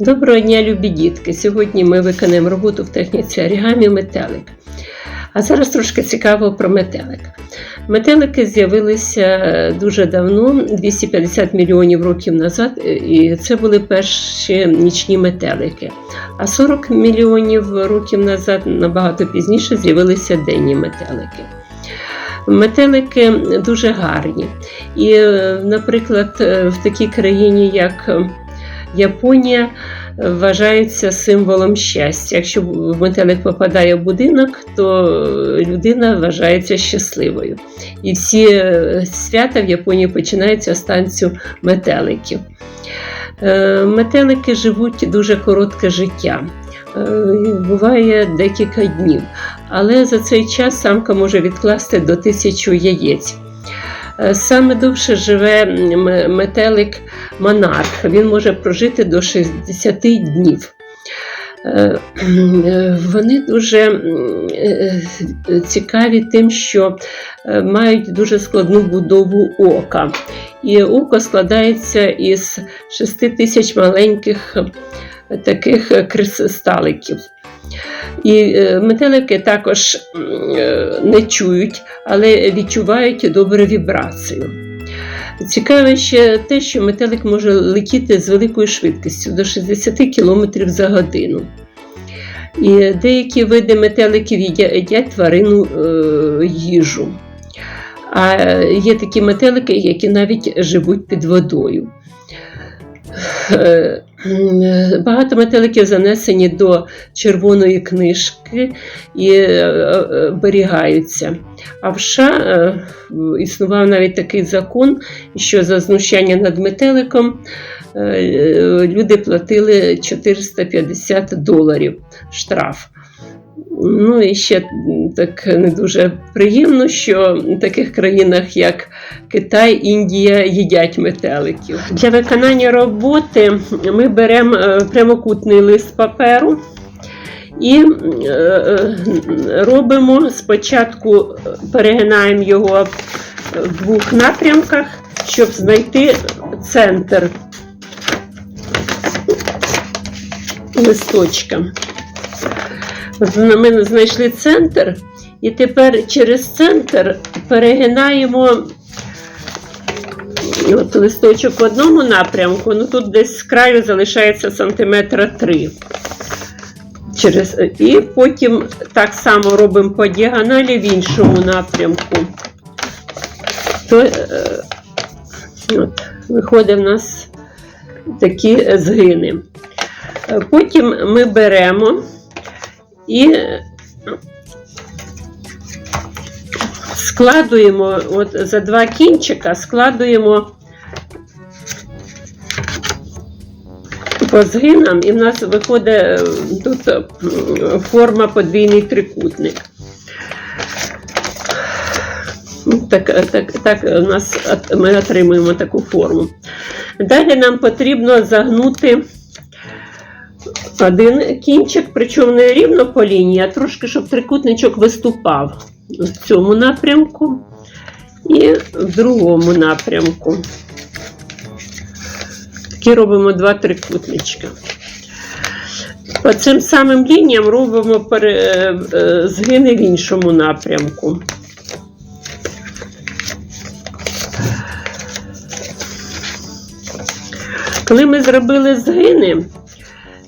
Доброго дня, любі дітки! Сьогодні ми виконаємо роботу в техніці орігамі метелик. А зараз трошки цікаво про метелик. Метелики з'явилися дуже давно, 250 мільйонів років назад, і це були перші нічні метелики. А 40 мільйонів років назад, набагато пізніше, з'явилися денні метелики. Метелики дуже гарні. І, е, наприклад, е, в такій країні, як Японія вважається символом щастя. Якщо метелик попадає в будинок, то людина вважається щасливою. І всі е, свята в Японії починаються з танцю метеликів. Е, Метелики живуть дуже коротке життя. Е, Буває декілька днів, але за цей час самка може відкласти до тисячі яєць. Е, Саме довше живе метелик монарх. Він може прожити до 60 днів. Е, Вони дуже е, цікаві тим, що мають дуже складну будову ока. І око складається із 6 тисяч маленьких таких кристаликів. І е, метелики також е, не чують, але відчувають добру вібрацію. Цікаве ще те, що метелик може летіти з великою швидкістю до 60 км за годину. І деякі види метеликів їдя- їдять тварину е, їжу. А є такі метелики, які навіть живуть під водою. Е, Багато метеликів занесені до червоної книжки і е, е, оберігаються. А в США е, існував навіть такий закон, що за знущання над метеликом е, люди платили 450 доларів штраф. Ну і ще так не дуже приємно, що в таких країнах, як Китай, Індія їдять метеликів. Для виконання роботи ми беремо е, прямокутний лист паперу і е, е, робимо спочатку перегинаємо його в двох напрямках, щоб знайти центр листочка. Ми знайшли центр, і тепер через центр перегинаємо от листочок в одному напрямку, ну тут десь з краю залишається сантиметра 3. Через, і потім так само робимо по діагоналі в іншому напрямку. То, е, от, виходить в нас такі згини. Потім ми беремо і складуємо от за два кінчика, складуємо по згинам, і в нас виходить е, тут е, форма подвійний трикутник. Так, так, так у нас ми отримуємо таку форму. Далі нам потрібно загнути один кінчик, причому не рівно по лінії, а трошки, щоб трикутничок виступав в цьому напрямку і в другому напрямку. Такі робимо два трикутничка. По цим самим лініям робимо пере, е, згини в іншому напрямку. Коли ми зробили згини,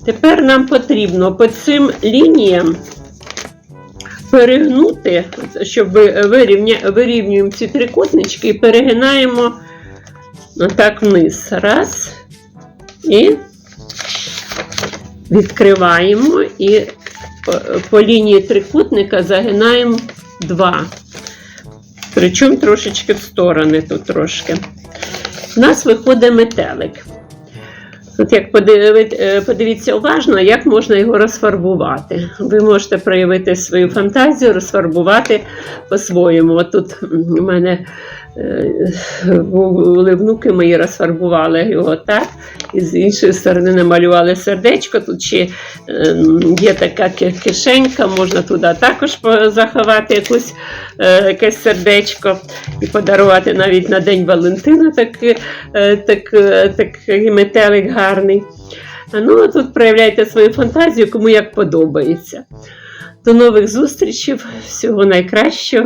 Тепер нам потрібно по цим лініям перегнути, щоб вирівнюємо ці трикутнички і перегинаємо отак вниз. Раз. І відкриваємо і по, по лінії трикутника загинаємо два. Причому трошечки в сторони тут трошки. У нас виходить метелик. От як е, подивіться уважно, як можна його розфарбувати. Ви можете проявити свою фантазію, розфарбувати по-своєму. От тут у мене е, були внуки мої розфарбували його так, і з іншої сторони намалювали сердечко. Тут ще е, є така кишенька, можна туди також заховати якусь, е, якесь сердечко і подарувати навіть на День Валентина такий, так, такий метелик гарний. Ну, а тут проявляйте свою фантазію, кому як подобається. До нових зустрічей, всього найкращого.